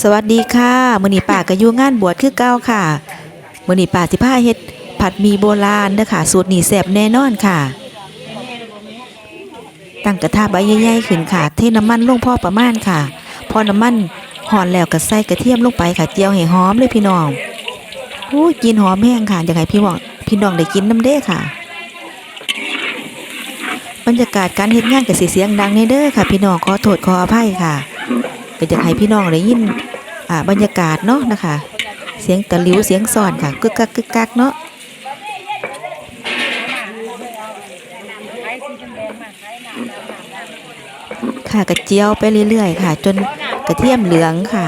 สวัสดีค่ะมือนีป้าก็อยู่งานบวชคือเก่าค่ะมือนีป้าสิพาเฮ็ดผัดมีโบราณเด้อค่ะ สูตรนี้แซ่บแน่นอนค่ะ ตั้งกระทะใบใหญ่ๆขึ้นค่ะ เทน้ำมันลงพ่อประมาณค่ะ พอน้ำมันห่อนแล้วก็ใส่กระเทียมลงไปค่ะเจียวให้หอมเลยพี่น้องอู้กินหอมแห้งค่ะอยากให้พี่น้องพี่น้องได้กินน้ำเด้ค่ะ บรรยากาศการเฮ็ดงานก็สิเสียงดังในเด้อค่ะ พี่น้องขอโทษขออภัยค่ะ ก็จะให้พี่น้องได้ยินอ่าบรรยากาศเนาะนะคะ เสียงตะลิวเสียงซอนค่ะกึกกักกึกกักเนาะค่ะกระเจียวไปเรื่อยๆค่ะ จนกระเทียมเหลืองค่ะ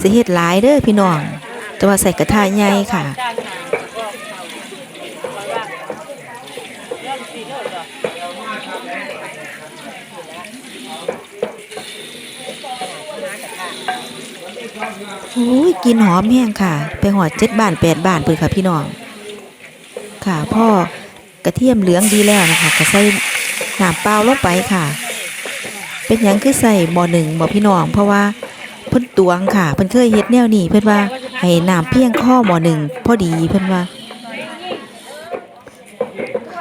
สิเฮ็ดหลายเด้อพี่น้อง แต่ว่าใส่กระทะใหญ่ค่ะโอ้ยกินหอมแห้งค่ะ ไปหอดเจ็ดบานแปดบานเพิ่นค่ะพี่น้อง ค่ะพ่อกระเทียมเหลืองดีแล้วนะคะก็ใส่น้ำเปล่าลงไปค่ะ เป็นยังคือใส่หมอหนึ่งหมอพี่น้อง เพราะว่าเพิ่นตวงค่ะเพิ่นเคยเฮ็ดแนวนี้เพิ่นว่า ให้น้ำเพียงข้อหมอหนึ่งพอดีเพิ่นว่า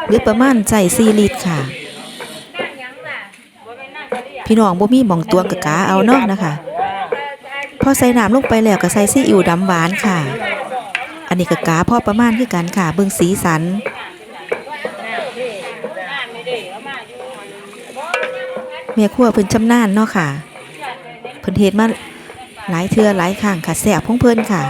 หรือประมาณใส่4ลิตรค่ะ พี่น้องบ่มีหม่องตวงกะกาเอานาะนะคะ พอใส่น้ำลงไปแล้วก็ใส่ซีอิ๊วดำหวานค่ะ อันนี้ก็กาพอประมาณคือกันค่ะ เบิ่งสีสันแม่ครัวเพิ่นชำนาญเนาะค่ะ เพิ่นเฮ็ดมา หลายเทือหลายครั้งค่ะแซ่บของเพลินค่ะ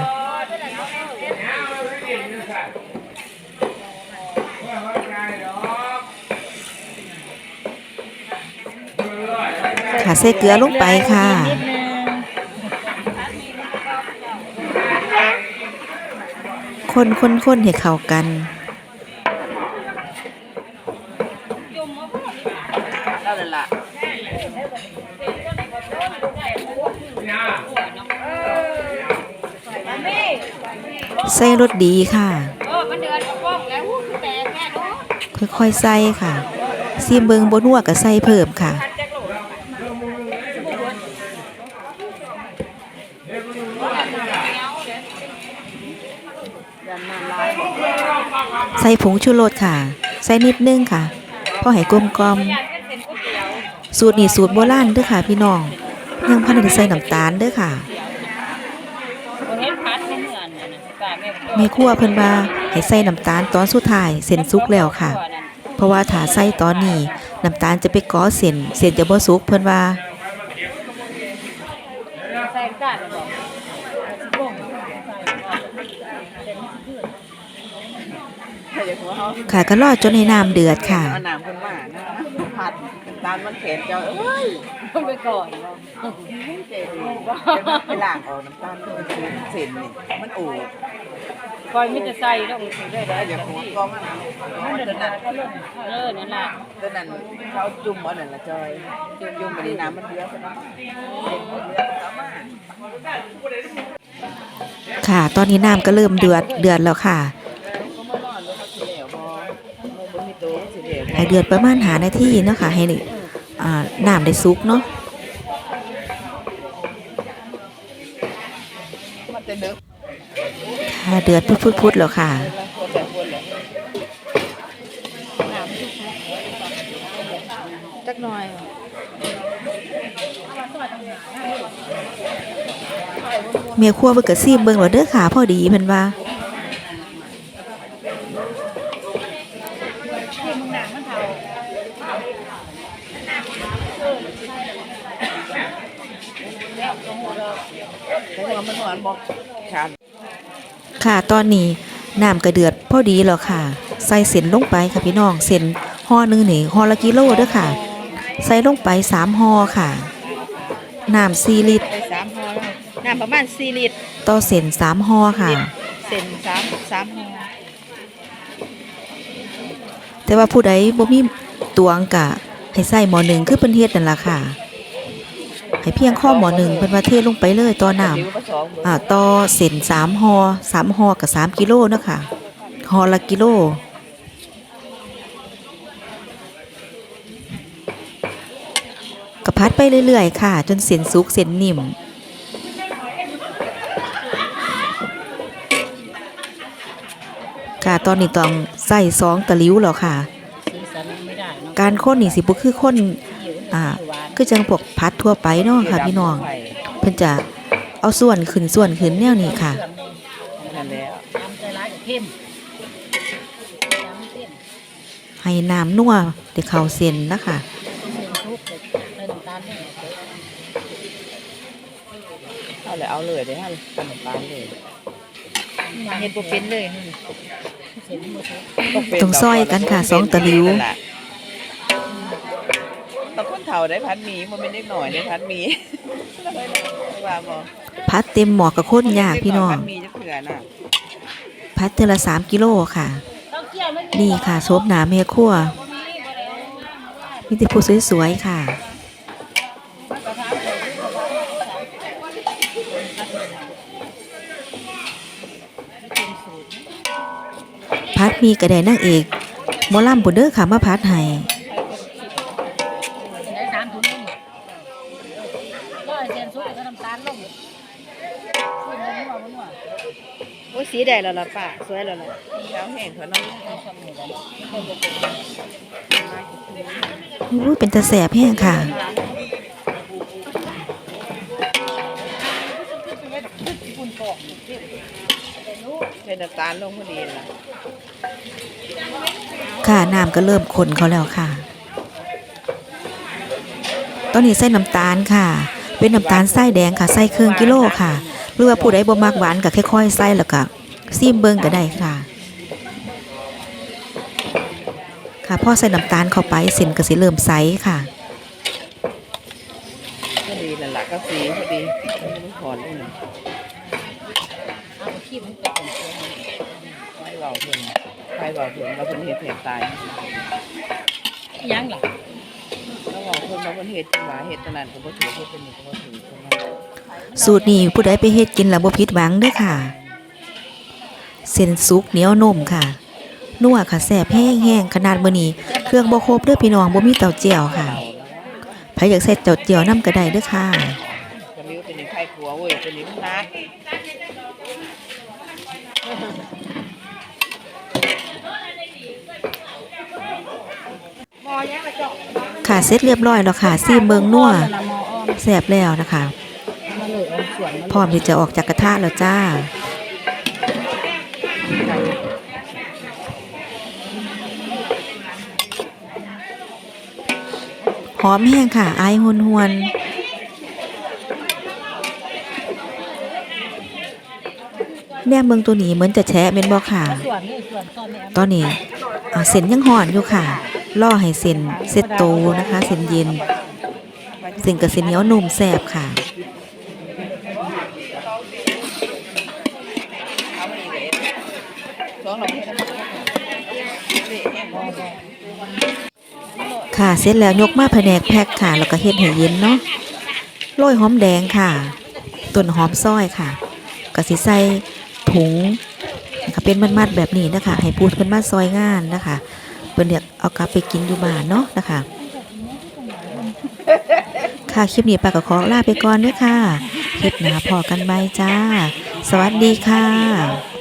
ค่ะใส่เกลือลงไปค่ะคนคนคนให้เข้ากันเท่านั้นล่ะ ใส่รสดีค่ะเออมันเดือนกับป้องแล้วหูคือแตกแม่เนาะค่อยๆใส่ค่ะซีมเบิงบนัวก็ใส่เพิ่มค่ะ ใส่ผงชูรสค่ะ ใส่นิดนึงค่ะพอให้กลมกลอมๆสูตรนี้สูตรโบราณเด้อค่ะ พี่น้องยังพันได้ใส่น้ำตาลเด้อค่ะ บ่เฮ็ดพัดไม่เหมือนน่ะนะกา แม่แม่ครัวเพิ่นว่าให้ใส่น้ำตาลตอนสุดท้ายเส้นสุกแล้วค่ะ เพราะว่าถ้าใส่ตอนนี้น้ำตาลจะไปก่อเส้นเส้นจะบ่สุกเพิ่นว่าค่ะก็รอจนให้น้ำเดือดค่ะเอาน้ำคนว่านะผัดตามมันแขนเจ้าเอ้ย ต้องไปก่อนเจ๋งไปล้างเอาน้ำตาลเป็นเส้นนี่มันโอู่คอยมีแต่ใส่ต้องสิได้ได้ถ้าอย่าหัวก็มันมันตัวนั้นเออนั่นล่ะตัวนั้นเขาจุ่มเอานั่นละจอยจุ่มจุ่มไปในน้ำมันเดือดซะเนาะเส้นมันเดือดเอามาค่ะ ตอนนี้น้ำก็เริ่มเดือดเดือดแล้วค่ะเขามานอนแล้วเขาสิเหลวบ่มันบ่มีตัวสิเหลวบ่ให้เดือดประมาณหานาทีเนาะค่ะให้อ่ น้ำได้สุกเนาะมันจะดึกค่ะเดือดพุดๆๆแล้วค่ะแล้วคนแบบคนเลยน้ำจักหน่อยเมียครัวเพิ่นก็ซีมเบิ่งแล้วเด้อค่ะพอดีเพิ่นว่า แต่ว่ามันหวานบอกขาดค่ะตอนนี้น้ำก็เดือดพอดีแล้วค่ะ ใส่เส้นลงไปค่ะพี่น้องเส้นห่อหนึงนี่ห่อละกิโลเด้อค่ะ ใส่ลงไปสามห่อค่ะน้ำสี่ลิตรไปสามห่อแล้วน้ำประมาณสี่ลิตรต่อเส้นสามห่อค่ะเส้นสามสามห่อแต่ว่าผู้ใดบ่มีตวงกะให้ใส่หม้อหนึ่งคือเพิ่นเฮ็ดนั่นล่ะค่ะ ให้เพียงข้อหมอหนึ่งเพิ่นว่าเทศลงไปเลยต่อน้ดิวก็สองำอ่าต่อเส้นสามหอสามหอกับสามกิโลเนาะคะหอละกิโลก็พัดไปเรื่อยๆ ค่ะ จนเส้นสุกเส้นนิ่มค่ะตอนนี้ต้องใส่สองตะลิวแล้วค่ะสีสันไม่ะ การค้นนี่สิบ่คือค้น อ่าหวานคือจังพวกพัดทั่วไปเนาะค่ะ พี่น้อง เพิ่นจะเอาส่วนขึ้นส่วนขึ้นแนวนี้ค่ะเครื่องนี่นั่นแล้วทำใจร้ายกับเข้มน้ำเข้มให้น้ำนัวได้เข้าเส้นนะคะเส้นทุกข์ใส่น้ำตาลนี่เอาเลยเอาเลยเดี๋ยวให้ขนมปังเลยเห็ดบ่เป็นเลยนี่เส้นบ่ทุกข์ต้องซอยกันค่ะสองตะหลิวตะคนเฒ่าได้พัดหมีมันเป็นเล็กหน่อยได้พัดหมีว่าบ่พัดเต็มหมอกับคนยากพี่น้องพัดหมีจะเผื่อน่ะพัดเทอละ3กิโลค่ะต้องเกี่ยวไม่มีนี่ค่ะโซบหนาแม่ครัวมีแต่ผู้สวยๆค่ะ พัดมีกระไดนางเอกหมอลำบุเด้อค่ะมาพัดให้ สีแดงแล้วล่ะป้าสวยแล้วล่ะแล้วเห็นเขาน้องชอบนี่แหละอู้เป็นตะแสบแห้งค่ะเป็นน้ำตาลลงพอดีล่ะค่ะน้ำก็เริ่มข้นเขาแล้วค่ะ ตอนนี้ใส่น้ำตาลค่ะ เป็นน้ำตาลไส้แดงค่ะใส่เครื่องกิโลค่ะหรือว่าผู้ใดบ่มักหวานก็ค่อยๆใส่แล้วก็ ซีมเบิ่งก็ได้ค่ะ ค่ะพอใส่น้ำตาลเข้าไปเส้นก็สิเริ่มใสค่ะพอดีนั่นแหละก็สีพอดีไม่ถอนเลยเอาไปขี้มันเป็นเส้นไม่เบาเพิ่นใครเบาเพิ่นว่าเพิ่นเฮ็ดเห็ดตายยังล่ะแล้วบอกเพิ่นว่าเพิ่นเฮ็ดจังหวะเฮ็ดตะนั้นก็บ่ถือเฮ็ดเป็นนี่ก็บ่ถือเพิ่นว่าสูตรนี้ผู้ใดไปเฮ็ดกินแล้วบ่ผิดหวังเด้อค่ะ เส้นสุกเหนียวนุ่มค่ะนัวค่ะแซ่บแห้งๆขนาดมือนี้เครื่องบ่ครบเด้อพี่น้องบ่มีเต้าเจียวค่ะเอาแล้วใครอยากใส่เต้าเจียวนํก็ไดเด้อค่ะก็นิ้วเป็นนี่ไข่ขัวเว้ยเป็นนี่มันนักค่ะเสร็จเรียบร้อยแล้วค่ะซีเมืองนัวแซบแล้วนะคะพร้อมที่จะออกจากกระทะแล้วจ้า หอมแห้งค่ะอายหวนหวนแนมเมืองตัวนี้เหมือนจะแฉะเป็นบ่ค่ะ ตอนนี้เส้นยังห่อนอยู่ค่ะ ล่อให้เส้นเซตโตนะคะ เส้นเย็น เส้นกับเส้นเหนียวนุ่มแซ่บค่ะ สองเราเฮ็ดน้ำมันเละแห้งบ่ ค่ะเสร็จแล้วยกมาแผนกแพ็คค่ะ แล้วก็เฮ็ดให้เย็นเนาะโรยหอมแดงค่ะต้นหอมซอยค่ะก็สิใส่ถุงนะคะเป็นมัดๆแบบนี้นะคะ ให้พูดกันมาซอยงานนะคะเพิ่นอยากเอากลับไปกินอยู่บ้านเนาะนะคะ ค่ะคลิปนี้ปาก็ขอลาไปก่อนด้วยค่ะคลิปหน้าพอกันไหมจ้า สวัสดีค่ะ